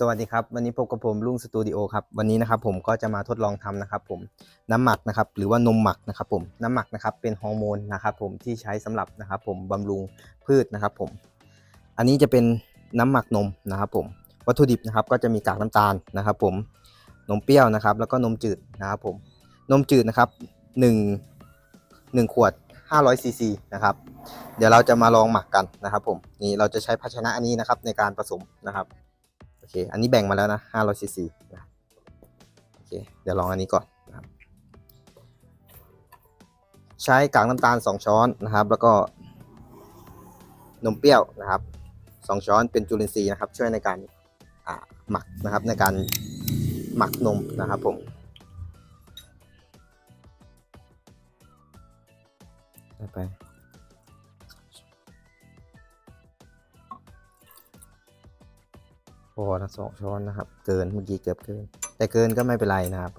สวัสดีครับ วันนี้พบกับผมลุงสตูดิโอครับวันนี้นะครับผมก็จะมาทดลองทำนะครับผมน้ำหมักนะครับหรือว่านมหมักนะครับผมน้ำหมักนะครับเป็นฮอร์โมนนะครับผมที่ใช้สำหรับนะครับผมบำรุงพืชนะครับผมอันนี้จะเป็นน้ำหมักนมนะครับผมวัตถุดิบนะครับก็จะมีกากน้ำตาลนะครับผมนมเปรี้ยวนะครับแล้วก็นมจืดนะครับผมนมจืดนะครับ1 1ขวด500ซีซีนะครับเดี๋ยวเราจะมาลองหมักกันนะครับผมนี่เราจะใช้ภาชนะอันนี้นะครับในการผสมนะครับ อเค อันนี้แบ่งมาแล้วนะ500ซีซีนะโอเค เดี๋ยวลองอันนี้ก่อนนะครับ ใช้กากน้ำตาล 2 ช้อนนะครับ แล้วก็นมเปรี้ยวนะครับ 2 ช้อนเป็นจุลินทรีย์นะครับ ช่วยในการหมักนะครับ ในการหมักนมนะครับผมไป พอละสองช้อนนะครับ เกินเมื่อกี้เกือบเกิน แต่เกินก็ไม่เป็นไรนะครับ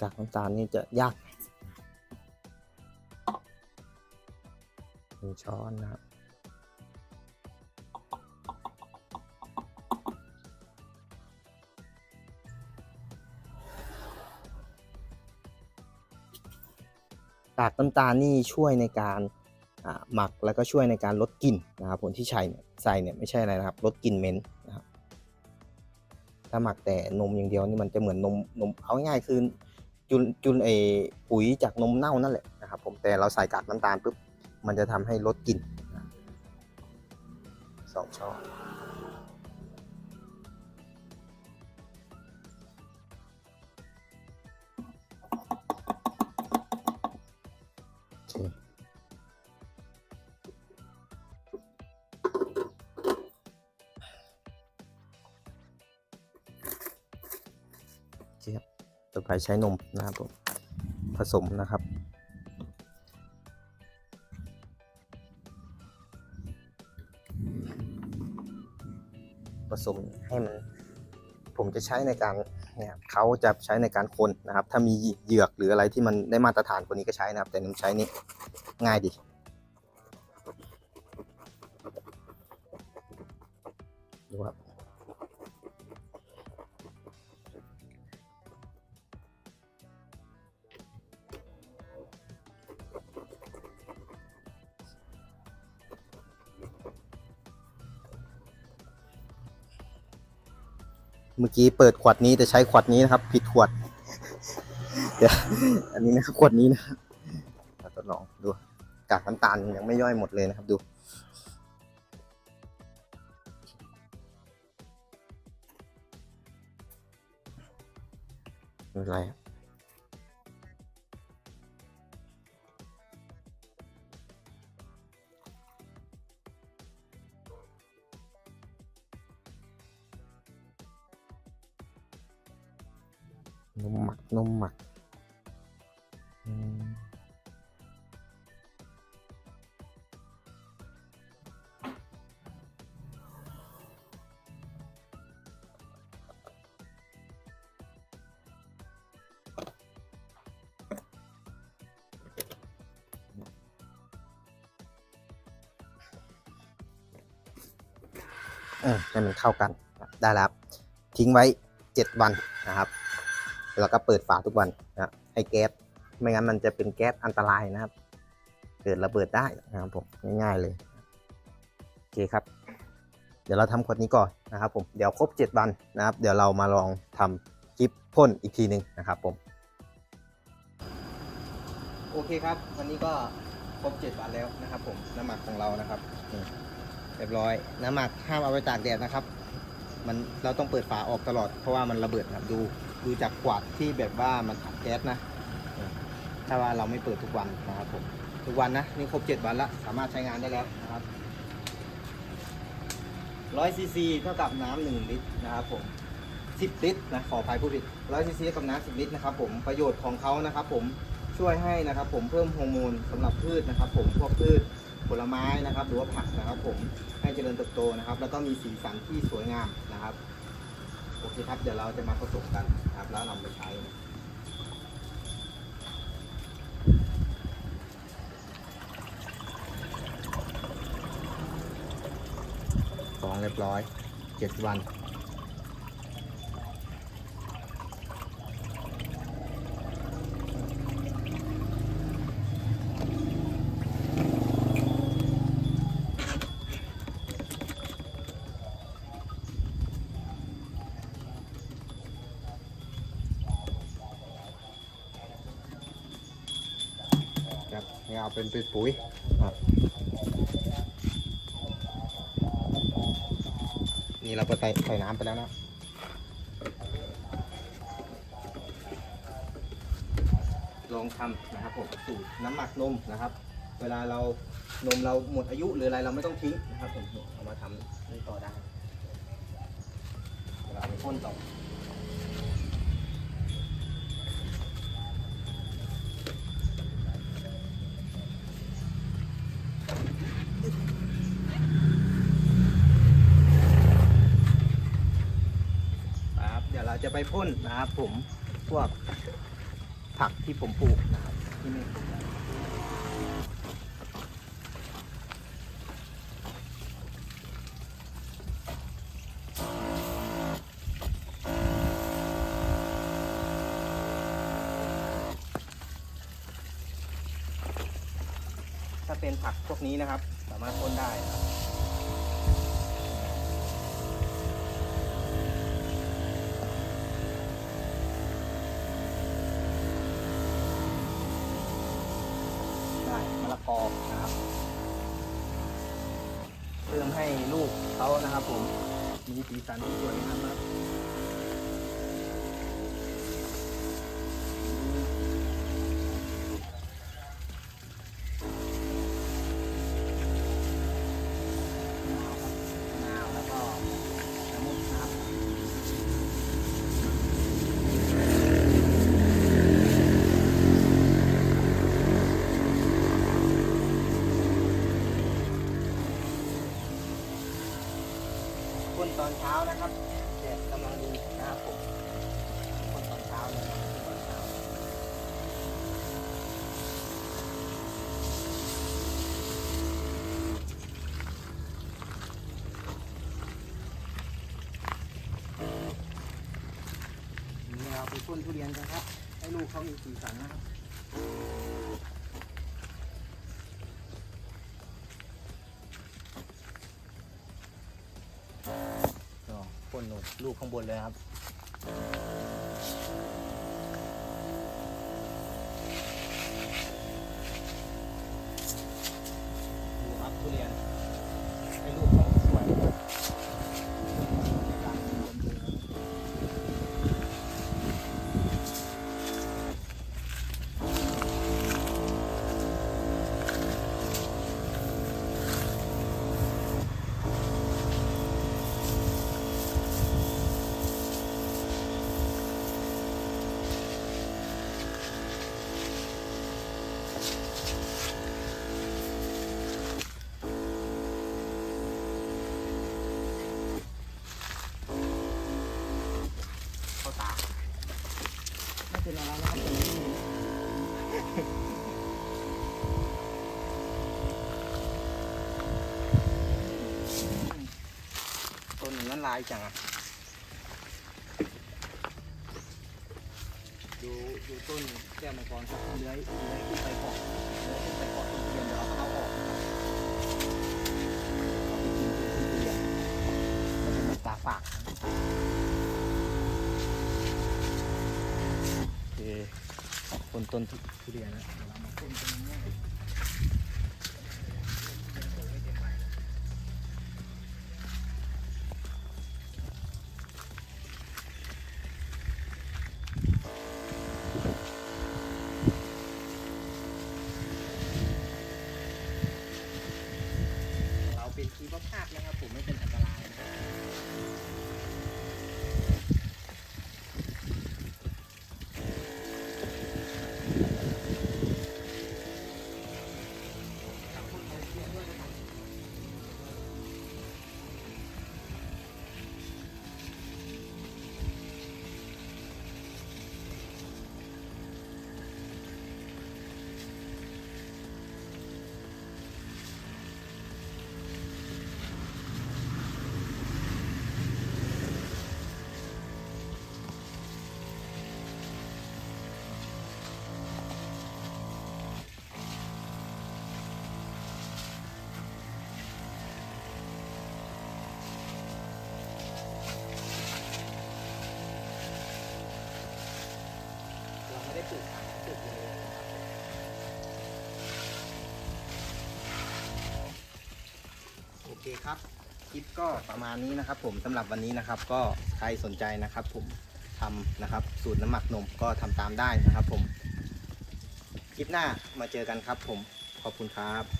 กากน้ำตาลนี่จะยาก ช้อนนะครับกากน้ำตาลนี่ช่วยในการหมักแล้วก็ช่วยในการลดกลิ่นนะครับผลที่ใช้เนี่ยใส่เนี่ยไม่ใช่อะไรนะครับลดกลิ่นเหม็นนะครับถ้าหมักแต่นมอย่างเดียวนี่มันจะเหมือนนมนมเอาง่ายๆคือจุนจุนเออปุ๋ยจากนมเน่านั่นแหละนะครับผมแต่เราใส่กากน้ำตาลปุ๊บ มันจะทำให้ลดกลิ่นสองช้อนโอเคโอเคครับต่อไปใช้นมนะครับผมผสมนะครับ สมให้มันผมจะใช้ในการเนี่ยเขาจะใช้ในการคนนะครับ ถ้ามีเหยือกหรืออะไรที่มันได้มาตรฐานกว่านี้ก็ใช้นะครับ แต่ผมใช้นี่ง่ายดี เมื่อกี้เปิดขวดนี้แต่ใช้ขวดนี้นะครับ ผิดขวดเดี๋ยวอันนี้นะครับขวดนี้นะครับทดลองดูกากน้ำตาลยังไม่ย่อยหมดเลยนะครับดูไม่เป็นไร นมหมักนมหมักอืมเออให้มันเข้ากันได้แล้วทิ้งไว้ 7 วันนะครับ แล้วก็เปิดฝาทุกวันนะให้แก๊สไม่งั้นมันจะเป็นแก๊สอันตรายนะครับ เกิดระเบิดได้นะครับผมง่ายๆเลยโอเคครับ เดี๋ยวเราทำขวดนี้ก่อนนะครับผมเดี๋ยวครบ 7 วันนะครับ เดี๋ยวเรามาลองทำคลิปพ่นอีกทีหนึ่งนะครับผมโอเคครับ วันนี้ก็ครบ 7 วันแล้วนะครับผมน้ำหมักของเรานะครับเรียบร้อยน้ำหมักห้ามเอาไปตากแดดนะครับ มันเราต้องเปิดฝาออกตลอดเพราะว่ามันระเบิดนะครับดู ดูจากกวาดที่แบบว่ามันอัดแก๊สนะ ถ้าว่าเราไม่เปิดทุกวันนะครับผม ทุกวันนะ นี่ครบเจ็ดวันละ สามารถใช้งานได้แล้วนะครับร้อยซีซีเท่ากับน้ำหนึ่งลิตรนะครับผมสิบลิตรนะขออภัยผู้ผิดร้อยซีซีกับน้ำสิบลิตรนะครับผมประโยชน์ของเขานะครับผมช่วยให้นะครับผมเพิ่มฮอร์โมนสำหรับพืชนะครับ ผมพวกพืชผลไม้นะครับ หรือว่าผักนะครับ ผมให้เจริญเติบโตนะครับ แล้วก็มีสีสันที่สวยงามนะครับ โอเคครับ เดี๋ยวเราจะมาผสมกันครับ แล้วนำไปใช้สองเรียบร้อยเจ็ดวัน ครับนี่เอาเป็นปุ๋ยครับนี่เราก็ใส่ใส่น้ำไปแล้วนะลองทำนะครับผมสูตรน้ำหมักนมนะครับ เวลาเรานมเราหมดอายุหรืออะไรเราไม่ต้องทิ้งนะครับผมเอามาทำนี่ต่อได้เวลาไปพ่นต่อ จะไปพ่นนะครับผมพวกผักที่ผมปลูกนะครับที่ไม่ถ้าเป็นผักพวกนี้นะครับ สามารถพ่นได้นะครับ ได้มะละกอนะครับเพิ่มให้ ลูกเขานะครับผมมีสีสันที่สวยงามมาก พ่นตอนเช้านะครับแดดกำลังดีนะครับผมพ่นตอนเช้าเลยนะครับพ่นตอนเช้านี่เราไปพ่นทุเรียนกันครับ ให้ลูกเขามีสีสันนะครับ ลูกข้างบนเลยครับ ดูครับทุเรียน ให้ลูกเขาสวยการรวมดูนะเข้าตา ไม่เป็นอะไรนะครับเป็นที่นี่ต้นนั้นลายจังอะดูดูต้นแก้วมังกรครับเลื้อยเลื้อยขึ้นไปเกาะเลื้อยขึ้นไปเกาะต้นเรียนเดี๋ยวเราก็เอาออกนะครับเอาไปกินต้นเรียนมันจะมีตาฝากนะโอเค ต้นต้นทุเรียนนะ จุดจุดเลยนะครับโอเคครับคลิปก็ประมาณนี้นะครับ ผมสำหรับวันนี้นะครับ ก็ใครสนใจนะครับ ผมทำนะครับ สูตรน้ำหมักนมก็ทำตามได้นะครับ ผมคลิปหน้ามาเจอกันครับ ผมขอบคุณครับ